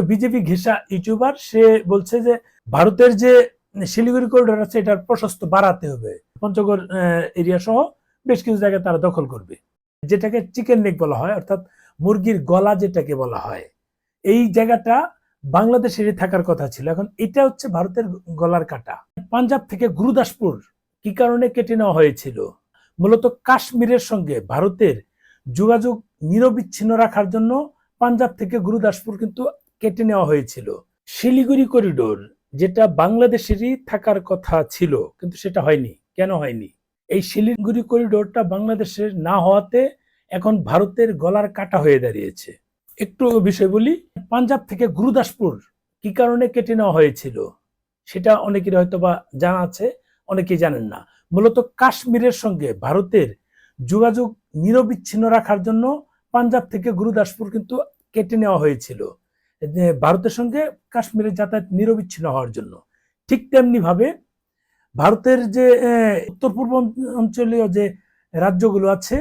BJP ঘেঁষা YouTuber, সে বলছে যে ভারতের যে শিলিগুড়ি করিডোর আছে, এটার প্রশস্ত বাড়াতে হবে। পঞ্চগড় এরিয়া সহ বেশ কিছু জায়গায় তারা দখল করবে। যেটাকে চিকেন নেক বলা হয়, অর্থাৎ মুরগির গলা যেটাকে বলা হয়। এই জায়গাটা বাংলাদেশেরই থাকার কথা ছিল। এখন এটা হচ্ছে ভারতের গলার কাটা। পাঞ্জাব থেকে গুরুদাসপুর কি কারণে কেটে নেওয়া হয়েছিল? মূলত কাশ্মীরের সঙ্গে ভারতের যোগাযোগ নিরবিচ্ছিন্ন রাখার জন্য পাঞ্জাব থেকে গুরুদাসপুর কিন্তু কেটে নেওয়া হয়েছিল। শিলিগুড়ি করিডোর যেটা বাংলাদেশেরই থাকার কথা ছিল, কিন্তু সেটা হয়নি। কেন হয়নি? এই শিলিগুড়ি করিডোরটা বাংলাদেশের না হওয়াতে এখন ভারতের গলার কাটা হয়ে দাঁড়িয়েছে। একটু বিষয় বলি, পাঞ্জাব থেকে গুরুদাসপুর কি কারণে কেটে নেওয়া হয়েছিল? সেটা অনেকের হয়তো বা জানা আছে, অনেকেই জানেন না। মূলত কাশ্মীরের সঙ্গে ভারতের যোগাযোগ নিরবিচ্ছিন্ন রাখার জন্য পাঞ্জাব থেকে গুরুদাসপুর কিন্তু কেটে নেওয়া হয়েছিল। ভারতের সঙ্গে কাশ্মীরের যাতায়াত নিরবিচ্ছিন্ন হওয়ার জন্য। ঠিক তেমনি ভাবে ভারতের যে উত্তর পূর্ব অঞ্চলীয় যে রাজ্যগুলো আছে,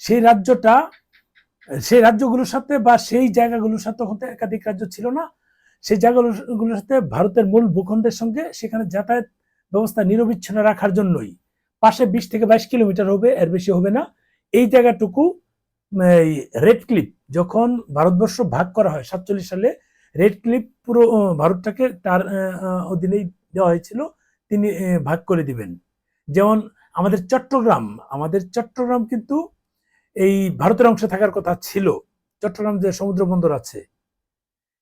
সেই রাজ্যটা, সেই রাজ্যগুলোর সাথে বা সেই জায়গাগুলোর সাথে ওখানে একাধিক রাজ্য ছিল না, সেই জায়গাগুলোর সাথে ভারতের মূল ভূখণ্ডের সঙ্গে সেখানে যাতায়াত ব্যবস্থা নিরবিচ্ছিন্ন রাখার জন্যই। পাশে বিশ থেকে বাইশ কিলোমিটার হবে, এর বেশি হবে না। এই জায়গাটুকু রেড ক্লিপ যখন ভারতবর্ষ ভাগ করা হয়, সাতচল্লিশ সালে রেড ক্লিপ পুরো ভারতটাকে তার অধীনেই দেওয়া হয়েছিল, তিনি ভাগ করে দিবেন। যেমন আমাদের চট্টগ্রাম আমাদের চট্টগ্রাম কিন্তু এই ভারতের অংশে থাকার কথা ছিল। চট্টগ্রাম যে সমুদ্র বন্দর আছে,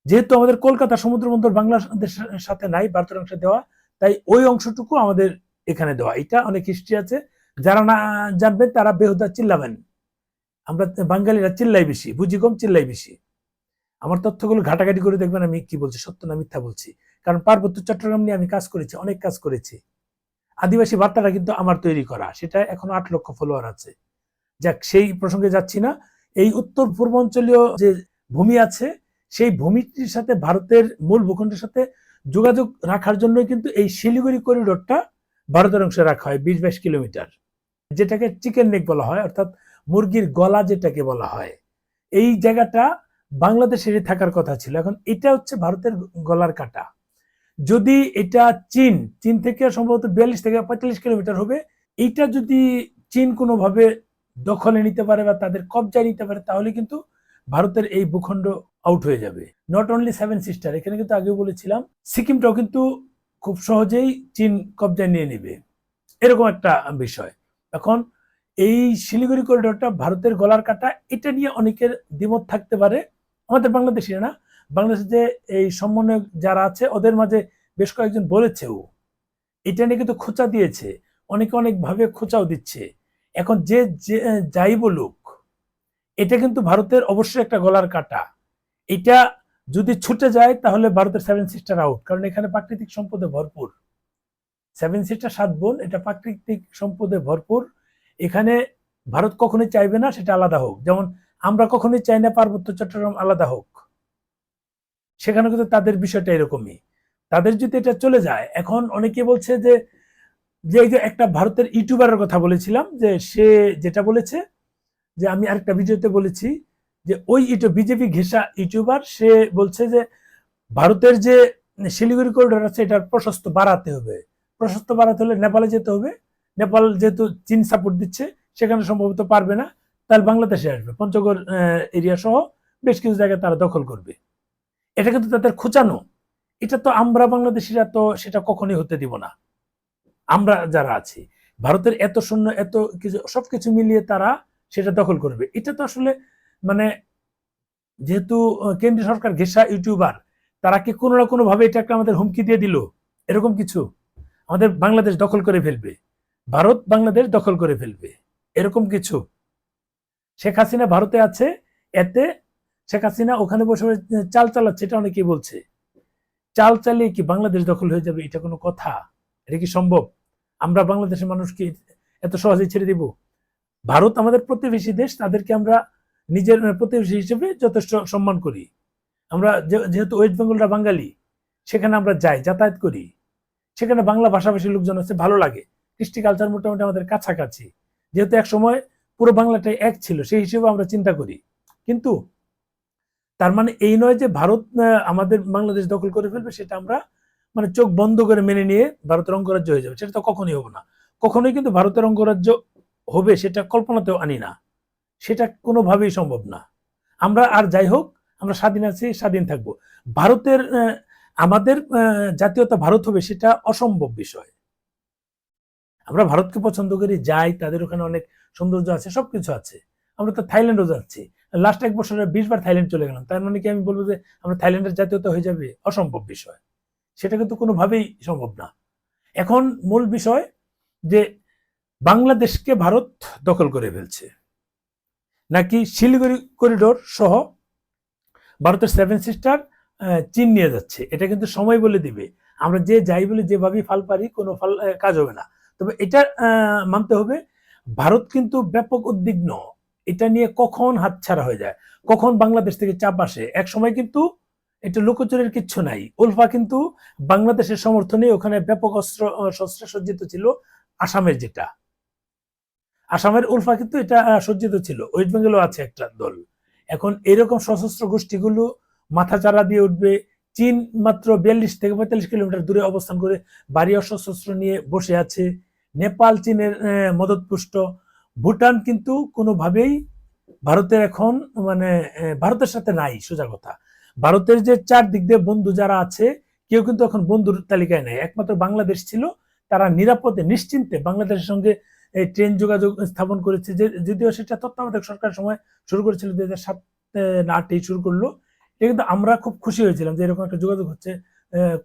যেহেতু আমাদের কলকাতা সমুদ্র বন্দর বাংলাদেশের সাথে নাই, ভারতের অংশে দেওয়া, তাই ওই অংশটুকু আমাদের এখানে দেওয়া। এটা অনেক হিস্ট্রি আছে। যারা না জানবেন, তারা বেহুদা চিল্লাবেন। আমরা বাঙালিরা চিল্লাই বেশি বুঝি কম চিল্লাই বেশি। আমার তথ্যগুলো ঘাটাঘাটি করে দেখবেন আমি কি বলছি, সত্য না মিথ্যা বলছি। কারণ পার্বত্য চট্টগ্রাম নিয়ে আমি কাজ করেছি, অনেক কাজ করেছি। আদিবাসী বার্তাটা কিন্তু আমার তৈরি করা, সেটা এখনও আট লক্ষ ফলোয়ার আছে। যাক, সেই প্রসঙ্গে যাচ্ছি না। এই উত্তর পূর্বাঞ্চলীয় যে ভূমি আছে, সেই ভূমিটির সাথে ভারতের মূল ভূখণ্ডের সাথে যোগাযোগ রাখার জন্যই কিন্তু এই শিলিগুড়ি করিডোরটা ভারতের অংশে রাখা হয়, বিশ বাইশ কিলোমিটার। যেটাকে চিকেন নেক বলা হয়, অর্থাৎ মুরগির গলা যেটাকে বলা হয়, এই জায়গাটা বাংলাদেশের থাকার কথা ছিল। এখন এটা হচ্ছে ভারতের গলার কাটা। যদি এটা চীন চীন থেকে সম্ভবত বিয়াল্লিশ থেকে পঁয়তাল্লিশ কিলোমিটার হবে, এইটা যদি চীন কোনোভাবে দখলে নিতে পারে বা তাদের কবজায় নিতে পারে, তাহলে কিন্তু ভারতের এই ভূখণ্ড আউট হয়ে যাবে। নট অনলি সেভেন সিস্টার এখানে কিন্তু আগেও বলেছিলাম, সিকিমটাও কিন্তু খুব সহজেই চীন কবজায় নিয়ে নেবে। এরকম একটা বিষয়। এখন এই শিলিগুড়ি করিডোরটা ভারতের গলার কাটা, এটা নিয়ে অনেকের দ্বিমত থাকতে পারে। আমাদের বাংলাদেশি না বাংলাদেশে যে এই সমন্বয়ক যারা আছে, ওদের মাঝে বেশ কয়েকজন বলেছেও। এটা নিয়ে কিন্তু খোঁচা দিয়েছে, অনেকে অনেকভাবে খোঁচাও দিচ্ছে। এখন যে যাই বলুক, এটা কিন্তু ভারতের অবশ্যই একটা গলার কাটা। এটা যদি ছুটে যায়, তাহলে ভারতের সেভেন সিস্টার আউট কারণ এখানে প্রাকৃতিক সম্পদে ভরপুর। সেভেন সিস্টার সাত বোন, এটা প্রাকৃতিক সম্পদে ভরপুর। এখানে ভারত কখনোই চাইবে না সেটা আলাদা হোক। যেমন আমরা কখনোই চাই না পার্বত্য চট্টগ্রাম আলাদা হোক। সেখানে কিন্তু তাদের বিষয়টা এরকমই। তাদের যদি এটা চলে যায়, এখন অনেকে বলছে যে যে একটা ভারতের ইউটিউবারের কথা বলেছিলাম, যে সে যেটা বলেছে, যে আমি আরেকটা ভিডিওতে বলেছি, যে ওই ইউটিউব বিজেপি ঘেঁষা ইউটিউবার, সে বলছে যে ভারতের যে শিলিগুড়ি করিডোর আছে, এটার প্রশস্ত বাড়াতে হবে। প্রশস্ত বাড়াতে হলে নেপালে যেতে হবে। নেপাল যেহেতু চীন সাপোর্ট দিচ্ছে, সেখানে সম্ভবত পারবে না, তাহলে বাংলাদেশে আসবে। পঞ্চগড় এরিয়া সহ বেশ কিছু জায়গায় তারা দখল করবে। এটা কিন্তু তাদের খোঁচানো। এটা তো আমরা বাংলাদেশিরা তো সেটা কখনোই হতে দিব না। আমরা যারা আছি, ভারতের এত শূন্য এত কিছু, সবকিছু মিলিয়ে তারা সেটা দখল করবে। এটা তো আসলে মানে যেহেতু কেন্দ্রীয় সরকার ঘেঁষা ইউটিউবার, তারা কি কোনো না কোনোভাবে এটা একটা আমাদের হুমকি দিয়ে দিল? এরকম কিছু? আমাদের বাংলাদেশ দখল করে ফেলবে। ভারত বাংলাদেশ দখল করে ফেলবে। এরকম কিছু। শেখ হাসিনা ভারতে আছে, এতে শেখ হাসিনা ওখানে বসে চাল চালাচ্ছে, এটা অনেকেই বলছে। চাল চালিয়ে কি বাংলাদেশ দখল হয়ে যাবে, এটা কোনো কথা? এটা কি সম্ভব? আমরা বাংলাদেশের মানুষকে এত সহজে ছেড়ে দিব? ভারত আমাদের প্রতিবেশী দেশ, তাদেরকে আমরা নিজের প্রতিবেশী হিসেবে যথেষ্ট সম্মান করি। আমরা যেহেতু ওয়েস্ট বেঙ্গলরা বাঙালি, সেখানে আমরা যাই, যাতায়াত করি। সেখানে বাংলা ভাষাভাষী লোকজন আছে, ভালো লাগে। কৃষ্টি কালচার মোটামুটি আমাদের কাছাকাছি। যেহেতু এক সময় পুরো বাংলাটাই এক ছিল, সেই হিসেবে আমরা চিন্তা করি। কিন্তু তার মানে এই নয় যে ভারত আমাদের বাংলাদেশ দখল করে ফেলবে, সেটা আমরা মানে চোখ বন্ধ করে মেনে নিয়ে ভারতের অঙ্গরাজ্য হয়ে যাবে। সেটা তো কখনোই হবে না। কখনোই কিন্তু ভারতের অঙ্গরাজ্য হবে সেটা কল্পনাতেও আনি না। সেটা কোনোভাবেই সম্ভব না। আমরা আর যাই হোক, আমরা স্বাধীন আছি, স্বাধীন থাকব। ভারতের আমাদের জাতীয়তা ভারত হবে সেটা অসম্ভব বিষয়। আমরা ভারতকে পছন্দ করি, যাই, তাদের ওখানে অনেক সৌন্দর্য আছে, সবকিছু আছে। আমরা তো থাইল্যান্ডও যাচ্ছি। লাস্ট এক বছরে বিশ বার থাইল্যান্ড চলে গেলাম। তার মানে কি আমি বলব যে, আমরা থাইল্যান্ডের জাতীয়তা হয়ে যাবে? অসম্ভব বিষয়। সেটা কিন্তু কোনোভাবেই সম্ভব না। এখন মূল বিষয় যে, বাংলাদেশকে ভারত দখল করে ফেলছে। নাকি শিলিগুড়ি করিডোর সহ ভারতের সেভেন সিস্টার চীন নিয়ে যাচ্ছে। এটা কিন্তু সময় বলে দিবে। আমরা যে যাই বলে, যেভাবেই ফাল পারি, কোনো ফাল কাজ হবে না। তবে এটা মানতে হবে ভারত কিন্তু ব্যাপক উদ্বিগ্ন। এটা নিয়ে কখন হাতছাড়া হয়ে যায়? কখন বাংলাদেশ থেকে চাপ আসে? এক সময় কিন্তু এটা লোকচুরের কিচ্ছু নাই। উলফা কিন্তু বাংলাদেশের সমর্থনে ওখানে ব্যাপক অস্ত্র শস্ত্রে সজ্জিত ছিল, আসামের যেটা। আসামের উলফা কিন্তু এটা সজ্জিত ছিল। ওয়েস্ট বেঙ্গলও আছে একটা দল। এখন এরকম সশস্ত্র গোষ্ঠীগুলো মাথা চারা দিয়ে উঠবে, চীন মাত্র বিয়াল্লিশ থেকে পঁয়তাল্লিশ কিলোমিটার দূরে অবস্থান করে বাড়ি অস্ত্র নিয়ে বসে আছে নেপাল, চীনের মদতপুষ্ট। ভুটান কিন্তু কোনোভাবেই ভারতের এখন মানে ভারতের সাথে নাই, সোজা কথা। ভারতের যে চার দিক দিয়ে বন্ধু যারা আছে, কেউ কিন্তু এখন বন্ধুর তালিকায় নেই। একমাত্র বাংলাদেশ ছিল, তারা নিরাপদে, নিশ্চিন্তে বাংলাদেশের সঙ্গে এই ট্রেন যোগাযোগ স্থাপন করেছে, যে, যদিও সেটা তত্ত্বাবধায়ক সরকার সময় শুরু করেছিল দুই হাজার সাত আটেই শুরু করল। এটা কিন্তু আমরা খুব খুশি হয়েছিলাম যে এরকম একটা যোগাযোগ হচ্ছে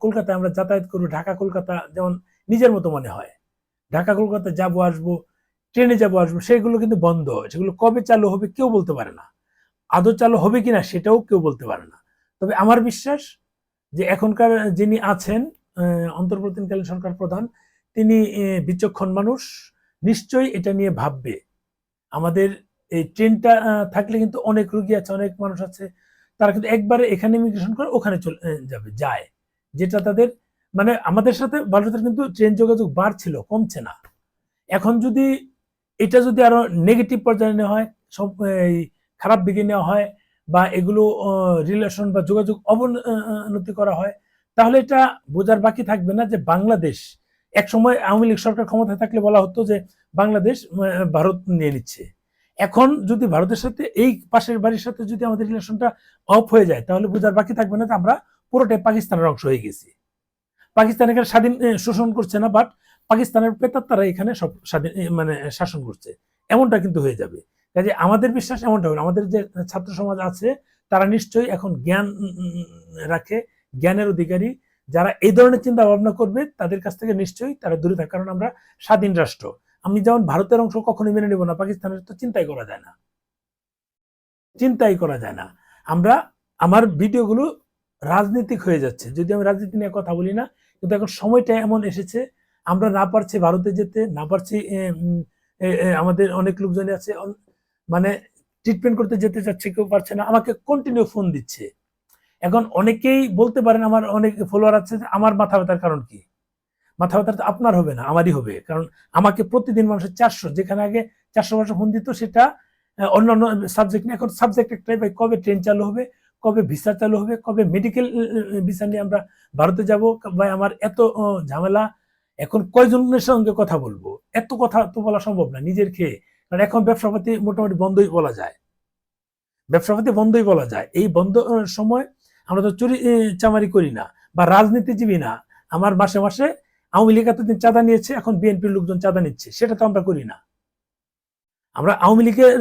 কলকাতায় আমরা যাতায়াত করব, ঢাকা, কলকাতা যেমন নিজের মতো মনে হয়। ঢাকা, কলকাতা যাব, আসব, ট্রেনে যাব, আসব, সেগুলো কিন্তু বন্ধ। সেগুলো কবে চালু হবে কেউ বলতে পারে না। আদৌ চালু হবে কিনা সেটাও কেউ বলতে পারে না। তবে আমার বিশ্বাস যে এখনকার যিনি আছেন অন্তর্বর্তীকালীন সরকার প্রধান, তিনি বিচক্ষণ মানুষ, নিশ্চয়ই এটা নিয়ে ভাববে। আমাদের এই ট্রেনটা থাকলে কিন্তু অনেক রুগী আছে, অনেক মানুষ আছে, তারা কিন্তু একবারে এখানে ইমিগ্রেশন করে ওখানে চলে যাবে, যায়। যেটা তাদের মানে আমাদের সাথে ভারতের কিন্তু ট্রেন যোগাযোগ বাড়ছিল, কমছে না। এখন যদি এটা যদি আরও নেগেটিভ পর্যায়ে নেওয়া হয়, সব, এই খারাপ দিকে নেওয়া হয় বা এগুলো রিলেশন বা যোগাযোগ অবনতি করা হয়, তাহলে এটা বোঝার বাকি থাকবে না যে বাংলাদেশ এক সময় আওয়ামী লীগ সরকার ক্ষমতায় থাকলে বলা হতো যে বাংলাদেশ ভারত নিয়ে নিচ্ছে। এখন যদি ভারতের সাথে, এই পাশের বাড়ির সাথে যদি আমাদের রিলেশনটা অফ হয়ে যায়, তাহলে বোঝার বাকি থাকবে না যে আমরা পুরোটাই পাকিস্তানের অংশ হয়ে গেছি। পাকিস্তান এখানে স্বাধীন শোষণ করছে না বাট পাকিস্তানের পেতাত্তারা এখানে সব স্বাধীন মানে শাসন করছে। এমনটা কিন্তু হয়ে যাবে। কাজে আমাদের বিশ্বাস এমনটা হবে। আমাদের যে ছাত্র সমাজ আছে, তারা নিশ্চয়ই এখন জ্ঞান রাখে, জ্ঞানের অধিকারী। যারা এই ধরনের চিন্তা ভাবনা করবে, তাদের কাছ থেকে নিশ্চয়ই তারা দূরে থাকে। কারণ আমরা স্বাধীন রাষ্ট্র। আমি যেমন ভারতের অংশ কখনোই মেনে নেব না, পাকিস্তানের তো চিন্তাই করা যায় না। চিন্তাই করা যায় না। আমরা, আমার ভিডিওগুলো রাজনৈতিক হয়ে যাচ্ছে। যদি আমি রাজনীতি নিয়ে কথা বলি না কিন্তু এখন সময়টা এমন এসেছে, আমরা না পারছি ভারতে যেতে, না পারছি আমাদের অনেক লোকজনই আছে মানে ট্রিটমেন্ট করতে যেতে চাচ্ছে, কেউ পারছে না, আমাকে কন্টিনিউ ফোন দিচ্ছে। এখন অনেকেই বলতে পারেন আমার অনেক ফলোয়ার আছে, যে আমার মাথা ব্যথার কারণ কি? মাথা ব্যথা তো আপনার হবে না, আমারই হবে, কারণ আমাকে প্রতিদিন মানুষের চারশো, যেখানে আগে চারশো, পাঁচশো ফোন দিত, সেটা অন্যান্য সাবজেক্ট নিয়ে, এখন সাবজেক্ট একটাই, ভাই, কবে ট্রেন চালু হবে কবে ভিসা চালু হবে, কবে মেডিকেল ভিসা নিয়ে আমরা ভারতে যাব? ভাই, আমার এত ঝামেলা। এখন কয়জনের সঙ্গে কথা বলব? এত কথা তো বলা সম্ভব না, নিজের খেয়ে। কারণ এখন ব্যবসাপাতি মোটামুটি বন্ধই বলা যায়। ব্যবসাপাতি বন্ধই বলা যায়। এই বন্ধ সময় আমরা তো চুরি চামারি করি না বা রাজনীতিজীবী না। আমার মাসে মাসে আওয়ামী লীগ এতদিন চাঁদা নিয়েছে, এখন বিএনপির লোকজন চাঁদা নিচ্ছে। সেটা তো আমরা করি না। আমরা আওয়ামী লীগের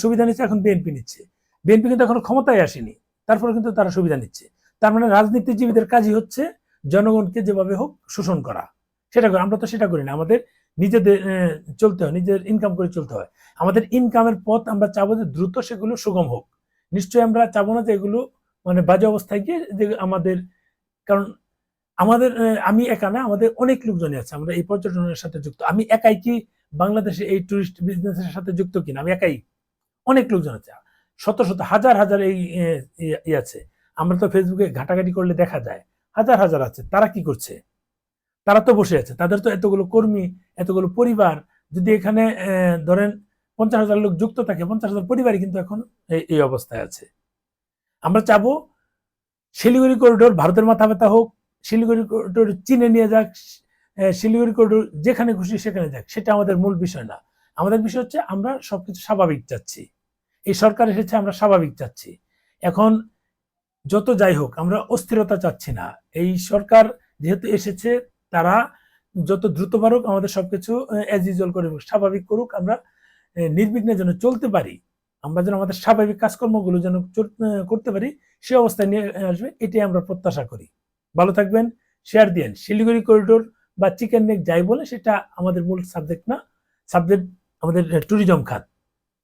সুবিধা নিচ্ছে, এখন বিএনপি নিচ্ছে। বিএনপি কিন্তু এখনও ক্ষমতায় আসেনি। তারপরে কিন্তু তারা সুবিধা নিচ্ছে। তার মানে রাজনীতিজীবীদের কাজই হচ্ছে জনগণকে যেভাবে হোক শোষণ করা। সেটা আমরা তো সেটা করি না। আমাদের নিজেদের চলতে হয়, নিজের ইনকাম করে চলতে হয়। আমাদের ইনকামের পথ আমরা চাবো যে দ্রুত সেগুলো সুগম হোক। নিশ্চয়ই আমরা চাবো না যে এগুলো মানে বাজে অবস্থায় গিয়ে যে আমাদের, কারণ আমাদের আমি একা না, আমাদের অনেক লোকজনই আছে। আমরা এই পর্যটনের সাথে যুক্ত। আমি একাই কি বাংলাদেশে এই টুরিস্ট বিজনেসের সাথে যুক্ত কিনা? আমি একাই। অনেক লোকজন আছে। শত শত, হাজার হাজার এই ই- আছে। আমরা তো ফেসবুকে ঘাটাঘাটি করলে দেখা যায়, হাজার হাজার আছে। তারা কি করছে? তারা তো বসে আছে। তাদের তো এতগুলো কর্মী, এতগুলো পরিবার, যদি এখানে ধরেন পঞ্চাশ হাজার লোক যুক্ত থাকে, পঞ্চাশ হাজার পরিবারই কিন্তু এখন এই অবস্থায় আছে। আমরা চাবো শিলিগুড়ি করিডোর ভারতের মাথা ব্যথা হোক, শিলিগুড়ি করিডোর চীনে নিয়ে যাক শিলিগুড়ি করিডোর যেখানে খুশি সেখানে যাক। সেটা আমাদের মূল বিষয় না। আমাদের বিষয় হচ্ছে আমরা সবকিছু স্বাভাবিক চাচ্ছি। এই সরকার এসেছে, আমরা স্বাভাবিক চাচ্ছি। এখন যত যাই হোক, আমরা অস্থিরতা চাচ্ছি না। এই সরকার যেহেতু এসেছে, তারা যত দ্রুত পারুক আমাদের সবকিছু অ্যাজ ইউজুয়াল করে স্বাভাবিক করুক, আমরা নির্বিঘ্নে যেন চলতে পারি, আমরা যেন আমাদের স্বাভাবিক কাজকর্মগুলো যেন করতে পারি, সে অবস্থায় নিয়ে আসবে, এটাই আমরা প্রত্যাশা করি। ভালো থাকবেন শেয়ার দিয়েন, শিলিগুড়ি করিডোর বা চিকেন নেক যাই বলে, সেটা আমাদের মূল সাবজেক্ট না সাবজেক্ট আমাদের ট্যুরিজম খাত।